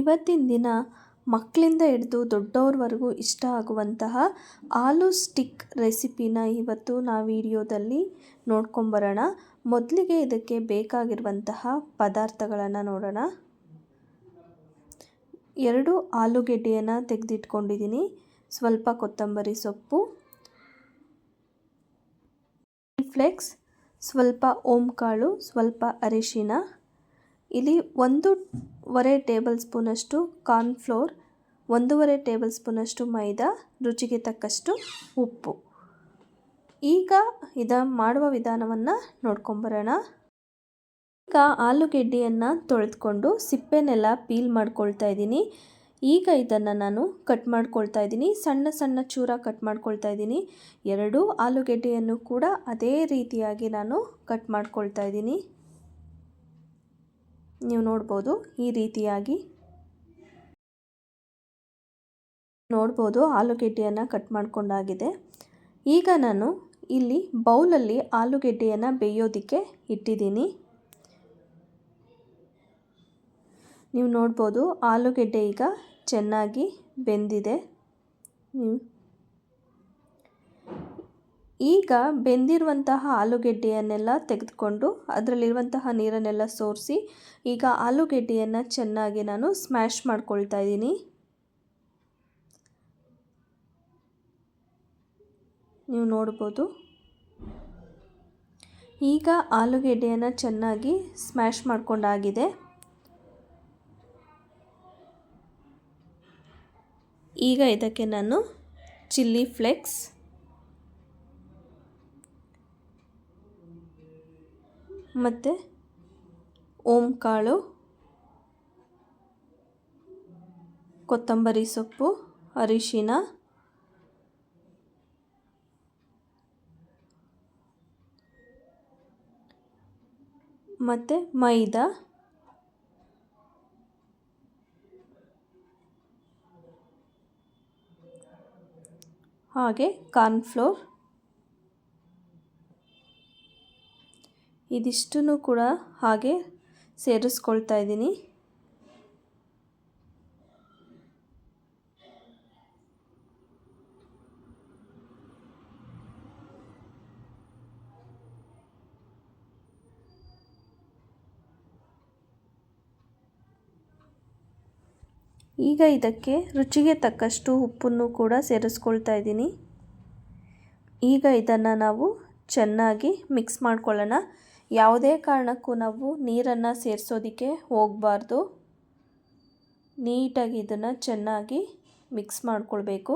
ಇವತ್ತಿನ ದಿನ ಮಕ್ಕಳಿಂದ ಹಿಡಿದು ದೊಡ್ಡವ್ರವರೆಗೂ ಇಷ್ಟ ಆಗುವಂತಹ ಆಲೂ ಸ್ಟಿಕ್ ರೆಸಿಪಿನ ಇವತ್ತು ನಾವು ವಿಡಿಯೋದಲ್ಲಿ ನೋಡ್ಕೊಂಬರೋಣ. ಮೊದಲಿಗೆ ಇದಕ್ಕೆ ಬೇಕಾಗಿರುವಂತಹ ಪದಾರ್ಥಗಳನ್ನು ನೋಡೋಣ. ಎರಡು ಆಲೂಗೆಡ್ಡೆಯನ್ನು ತೆಗೆದಿಟ್ಕೊಂಡಿದ್ದೀನಿ. ಸ್ವಲ್ಪ ಕೊತ್ತಂಬರಿ ಸೊಪ್ಪು ಫ್ಲೆಕ್ಸ್ ಸ್ವಲ್ಪ ಓಂಕಾಳು, ಸ್ವಲ್ಪ ಅರಿಶಿನ ಇಲ್ಲಿ ಒಂದೂವರೆ ಟೇಬಲ್ ಸ್ಪೂನಷ್ಟು ಕಾರ್ನ್ಫ್ಲೋರ್, ಒಂದೂವರೆ ಟೇಬಲ್ ಸ್ಪೂನಷ್ಟು ಮೈದಾ, ರುಚಿಗೆ ತಕ್ಕಷ್ಟು ಉಪ್ಪು. ಈಗ ಇದ ಮಾಡುವ ವಿಧಾನವನ್ನು ನೋಡ್ಕೊಂಬರೋಣ. ಈಗ ಆಲೂಗೆಡ್ಡೆಯನ್ನು ತೊಳೆದುಕೊಂಡು ಸಿಪ್ಪೆನೆಲ್ಲ ಪೀಲ್ ಮಾಡ್ಕೊಳ್ತಾ ಇದ್ದೀನಿ. ಈಗ ಇದನ್ನು ನಾನು ಕಟ್ ಮಾಡ್ಕೊಳ್ತಾ ಇದ್ದೀನಿ. ಸಣ್ಣ ಸಣ್ಣ ಚೂರ ಕಟ್ ಮಾಡ್ಕೊಳ್ತಾ ಇದ್ದೀನಿ. ಎರಡೂ ಆಲೂಗೆಡ್ಡೆಯನ್ನು ಕೂಡ ಅದೇ ರೀತಿಯಾಗಿ ನಾನು ಕಟ್ ಮಾಡ್ಕೊಳ್ತಾ ಇದ್ದೀನಿ. ನೀವು ನೋಡ್ಬೋದು ಈ ರೀತಿಯಾಗಿ. ನೋಡ್ಬೋದು ಆಲೂಗೆಡ್ಡೆಯನ್ನು ಕಟ್ ಮಾಡಿಕೊಂಡಾಗಿದೆ. ಈಗ ನಾನು ಇಲ್ಲಿ ಬೌಲಲ್ಲಿ ಆಲೂಗೆಡ್ಡೆಯನ್ನು ಬೇಯೋದಕ್ಕೆ ಇಟ್ಟಿದ್ದೀನಿ. ನೀವು ನೋಡ್ಬೋದು ಆಲೂಗೆಡ್ಡೆ ಈಗ ಚೆನ್ನಾಗಿ ಬೆಂದಿದೆ. ನೀವು ಈಗ ಬೆಂದಿರುವಂತಹ ಆಲೂಗೆಡ್ಡೆಯನ್ನೆಲ್ಲ ತೆಗೆದುಕೊಂಡು ಅದರಲ್ಲಿರುವಂತಹ ನೀರನ್ನೆಲ್ಲ ಸೋರಿಸಿ ಈಗ ಆಲೂಗೆಡ್ಡೆಯನ್ನು ಚೆನ್ನಾಗಿ ನಾನು ಸ್ಮ್ಯಾಶ್ ಮಾಡ್ಕೊಳ್ತಾ ಇದ್ದೀನಿ. ನೀವು ನೋಡ್ಬೋದು. ಈಗ ಆಲೂಗೆಡ್ಡೆಯನ್ನು ಚೆನ್ನಾಗಿ ಸ್ಮ್ಯಾಶ್ ಮಾಡ್ಕೊಂಡಾಗಿದೆ. ಈಗ ಇದಕ್ಕೆ ನಾನು ಚಿಲ್ಲಿ ಫ್ಲೆಕ್ಸ್ ಮತ್ತು ಓಂ ಕಾಳು ಕೊತ್ತಂಬರಿ ಸೊಪ್ಪು ಅರಿಶಿನ ಮತ್ತು ಮೈದಾ ಹಾಗೆ ಕಾರ್ನ್ಫ್ಲೋರ್. ಇದಿಷ್ಟನ್ನು ಕೂಡ ಹಾಗೆ ಸೇರಿಸ್ಕೊಳ್ತಾ ಇದ್ದೀನಿ. ಈಗ ಇದಕ್ಕೆ ರುಚಿಗೆ ತಕ್ಕಷ್ಟು ಉಪ್ಪನ್ನು ಕೂಡ ಸೇರಿಸ್ಕೊಳ್ತಾ ಇದ್ದೀನಿ. ಈಗ ಇದನ್ನು ನಾವು ಚೆನ್ನಾಗಿ ಮಿಕ್ಸ್ ಮಾಡ್ಕೊಳ್ಳೋಣ. ಯಾವುದೇ ಕಾರಣಕ್ಕೂ ನಾವು ನೀರನ್ನು ಸೇರಿಸೋದಕ್ಕೆ ಹೋಗಬಾರ್ದು. ನೀಟಾಗಿ ಇದನ್ನು ಚೆನ್ನಾಗಿ ಮಿಕ್ಸ್ ಮಾಡಿಕೊಳ್ಬೇಕು.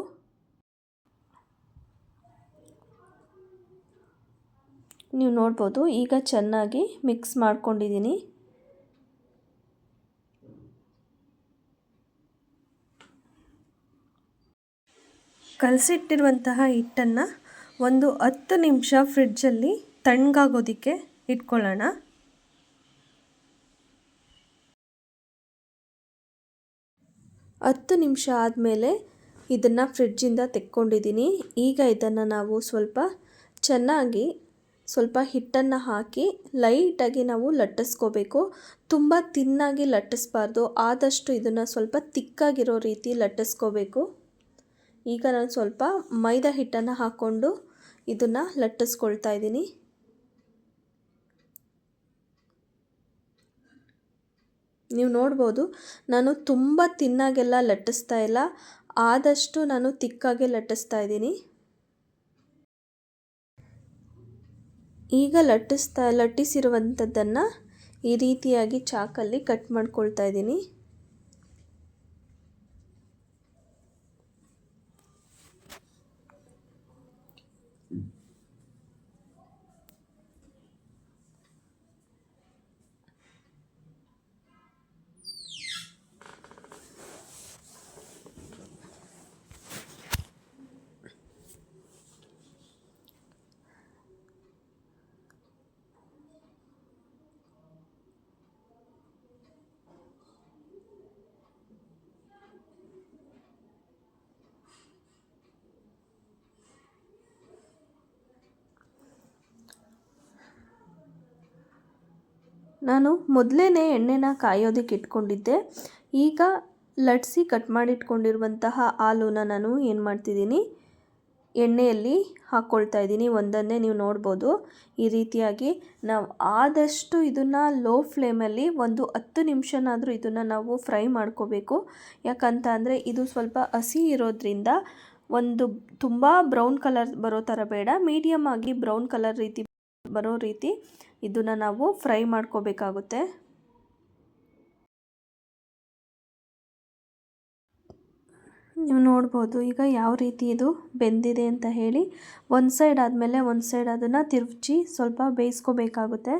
ನೀವು ನೋಡ್ಬೋದು ಈಗ ಚೆನ್ನಾಗಿ ಮಿಕ್ಸ್ ಮಾಡ್ಕೊಂಡಿದ್ದೀನಿ. ಕಲಸಿಟ್ಟಿರುವಂತಹ ಹಿಟ್ಟನ್ನು ಒಂದು ಹತ್ತು ನಿಮಿಷ ಫ್ರಿಡ್ಜಲ್ಲಿ ತಣ್ಣಗಾಗೋದಕ್ಕೆ ಇಟ್ಕೊಳ್ಳೋಣ. ಹತ್ತು ನಿಮಿಷ ಆದಮೇಲೆ ಇದನ್ನು ಫ್ರಿಡ್ಜಿಂದ ತೆಕ್ಕೊಂಡಿದ್ದೀನಿ. ಈಗ ಇದನ್ನು ನಾವು ಸ್ವಲ್ಪ ಚೆನ್ನಾಗಿ ಸ್ವಲ್ಪ ಹಿಟ್ಟನ್ನು ಹಾಕಿ ಲೈಟಾಗಿ ನಾವು ಲಟ್ಟಿಸ್ಕೋಬೇಕು. ತುಂಬ ತಿನ್ನಾಗಿ ಲಟ್ಟಿಸ್ಬಾರ್ದು. ಆದಷ್ಟು ಇದನ್ನು ಸ್ವಲ್ಪ ತಿಕ್ಕಾಗಿರೋ ರೀತಿ ಲಟ್ಟಿಸ್ಕೋಬೇಕು. ಈಗ ನಾನು ಸ್ವಲ್ಪ ಮೈದಾ ಹಿಟ್ಟನ್ನು ಹಾಕ್ಕೊಂಡು ಇದನ್ನು ಲಟ್ಟಿಸ್ಕೊಳ್ತಾ ಇದ್ದೀನಿ. ನೀವು ನೋಡ್ಬೋದು, ನಾನು ತುಂಬ ತಿನ್ನಾಗೆಲ್ಲ ಲಟ್ಟಿಸ್ತಾ ಇಲ್ಲ, ಆದಷ್ಟು ನಾನು ತಿಕ್ಕಾಗೆ ಲಟ್ಟಿಸ್ತಾ ಇದ್ದೀನಿ. ಈಗ ಲಟ್ಟಿಸ್ತಾ, ಲಟ್ಟಿಸಿರುವಂಥದ್ದನ್ನು ಈ ರೀತಿಯಾಗಿ ಚಾಕಲ್ಲಿ ಕಟ್ ಮಾಡ್ಕೊಳ್ತಾ ಇದ್ದೀನಿ. ನಾನು ಮೊದಲೇ ಎಣ್ಣೆನ ಕಾಯೋದಕ್ಕೆ ಇಟ್ಕೊಂಡಿದ್ದೆ. ಈಗ ಲಟ್ಸಿ ಕಟ್ ಮಾಡಿಟ್ಕೊಂಡಿರುವಂತಹ ಹಾಲನ್ನ ನಾನು ಏನು ಮಾಡ್ತಿದ್ದೀನಿ, ಎಣ್ಣೆಯಲ್ಲಿ ಹಾಕ್ಕೊಳ್ತಾ ಇದ್ದೀನಿ. ಒಂದನ್ನೇ ನೀವು ನೋಡ್ಬೋದು. ಈ ರೀತಿಯಾಗಿ ನಾವು ಆದಷ್ಟು ಇದನ್ನು ಲೋ ಫ್ಲೇಮಲ್ಲಿ ಒಂದು ಹತ್ತು ನಿಮಿಷನಾದರೂ ಇದನ್ನು ನಾವು ಫ್ರೈ ಮಾಡ್ಕೋಬೇಕು. ಯಾಕಂತ ಅಂದರೆ ಇದು ಸ್ವಲ್ಪ ಹಸಿ ಇರೋದ್ರಿಂದ ಒಂದು ತುಂಬ ಬ್ರೌನ್ ಕಲರ್ ಬರೋ ಥರ ಬೇಡ. ಮೀಡಿಯಮ್ ಆಗಿ ಬ್ರೌನ್ ಕಲರ್ ರೀತಿ ಬರೋ ರೀತಿ ಇದನ್ನು ನಾವು ಫ್ರೈ ಮಾಡ್ಕೋಬೇಕಾಗುತ್ತೆ. ನೀವು ನೋಡ್ಬೋದು ಈಗ ಯಾವ ರೀತಿ ಇದು ಬೆಂದಿದೆ ಅಂತ ಹೇಳಿ, ಒಂದು ಸೈಡ್ ಆದಮೇಲೆ ಒಂದು ಸೈಡ್ ಅದನ್ನು ತಿರುಚಿ ಸ್ವಲ್ಪ ಬೇಯಿಸ್ಕೋಬೇಕಾಗುತ್ತೆ.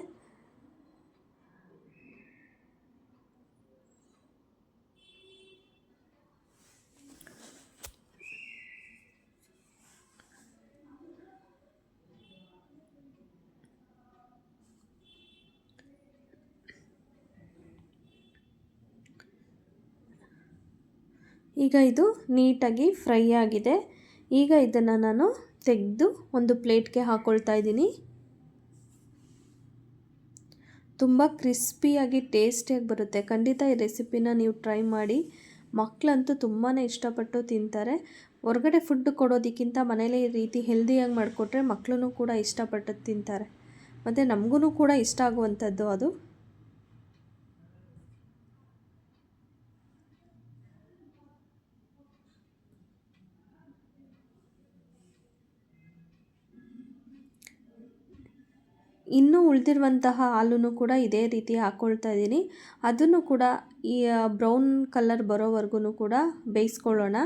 ಈಗ ಇದು ನೀಟಾಗಿ ಫ್ರೈ ಆಗಿದೆ. ಈಗ ಇದನ್ನು ನಾನು ತೆಗೆದು ಒಂದು ಪ್ಲೇಟ್ಗೆ ಹಾಕ್ಕೊಳ್ತಾ ಇದ್ದೀನಿ. ತುಂಬ ಕ್ರಿಸ್ಪಿಯಾಗಿ ಟೇಸ್ಟಿಯಾಗಿ ಬರುತ್ತೆ. ಖಂಡಿತ ಈ ರೆಸಿಪಿನ ನೀವು ಟ್ರೈ ಮಾಡಿ. ಮಕ್ಕಳಂತೂ ತುಂಬಾ ಇಷ್ಟಪಟ್ಟು ತಿಂತಾರೆ. ಹೊರಗಡೆ ಫುಡ್ ಕೊಡೋದಕ್ಕಿಂತ ಮನೇಲೇ ಈ ರೀತಿ ಹೆಲ್ದಿಯಾಗಿ ಮಾಡಿಕೊಟ್ರೆ ಮಕ್ಕಳೂ ಕೂಡ ಇಷ್ಟಪಟ್ಟು ತಿಂತಾರೆ. ಮತ್ತು ನಮಗೂ ಕೂಡ ಇಷ್ಟ ಆಗುವಂಥದ್ದು ಅದು. ಇನ್ನೂ ಉಳಿದಿರುವಂತಹ ಹಾಲನ್ನು ಕೂಡ ಇದೇ ರೀತಿ ಹಾಕ್ಕೊಳ್ತಾ ಇದ್ದೀನಿ. ಅದನ್ನು ಕೂಡ ಈ ಬ್ರೌನ್ ಕಲರ್ ಬರೋವರೆಗೂ ಕೂಡ ಬೇಯಿಸ್ಕೊಳ್ಳೋಣ.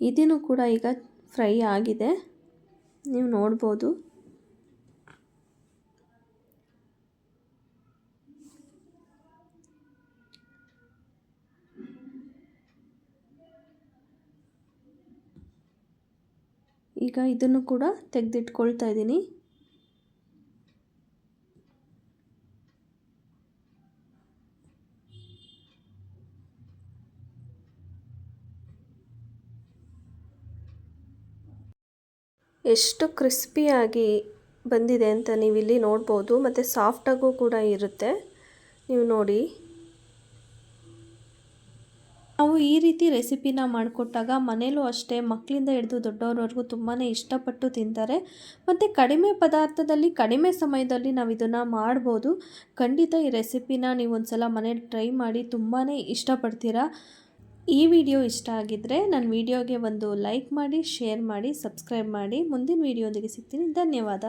ಇದನ್ನು ಕೂಡ ಈಗ ಫ್ರೈ ಆಗಿದೆ. ನೀವು ನೋಡ್ಬೋದು. ಈಗ ಇದನ್ನು ಕೂಡ ತೆಗೆದಿಟ್ಕೊಳ್ತಾ ಇದ್ದೀನಿ. ಎಷ್ಟು ಕ್ರಿಸ್ಪಿಯಾಗಿ ಬಂದಿದೆ ಅಂತ ನೀವು ಇಲ್ಲಿ ನೋಡ್ಬೋದು, ಮತ್ತು ಸಾಫ್ಟಾಗೂ ಕೂಡ ಇರುತ್ತೆ. ನೀವು ನೋಡಿ. ನಾವು ಈ ರೀತಿ ರೆಸಿಪಿನ ಮಾಡಿಕೊಟ್ಟಾಗ ಮನೇಲೂ ಅಷ್ಟೇ, ಮಕ್ಕಳಿಂದ ಹಿಡಿದು ದೊಡ್ಡವ್ರವರೆಗೂ ತುಂಬಾ ಇಷ್ಟಪಟ್ಟು ತಿಂತಾರೆ. ಮತ್ತು ಕಡಿಮೆ ಪದಾರ್ಥದಲ್ಲಿ, ಕಡಿಮೆ ಸಮಯದಲ್ಲಿ ನಾವು ಇದನ್ನು ಮಾಡ್ಬೋದು. ಖಂಡಿತ ಈ ರೆಸಿಪಿನ ನೀವು ಒಂದು ಸಲ ಮನೇಲಿ ಟ್ರೈ ಮಾಡಿ ತುಂಬಾ ಇಷ್ಟಪಡ್ತೀರಾ? ಈ ವಿಡಿಯೋ ಇಷ್ಟ ಆಗಿದ್ದರೆ ನನ್ನ ವಿಡಿಯೋಗೆ ಒಂದು ಲೈಕ್ ಮಾಡಿ, ಶೇರ್ ಮಾಡಿ, ಸಬ್ಸ್ಕ್ರೈಬ್ ಮಾಡಿ. ಮುಂದಿನ ವಿಡಿಯೋದೊಂದಿಗೆ ಸಿಗ್ತೀನಿ. ಧನ್ಯವಾದ.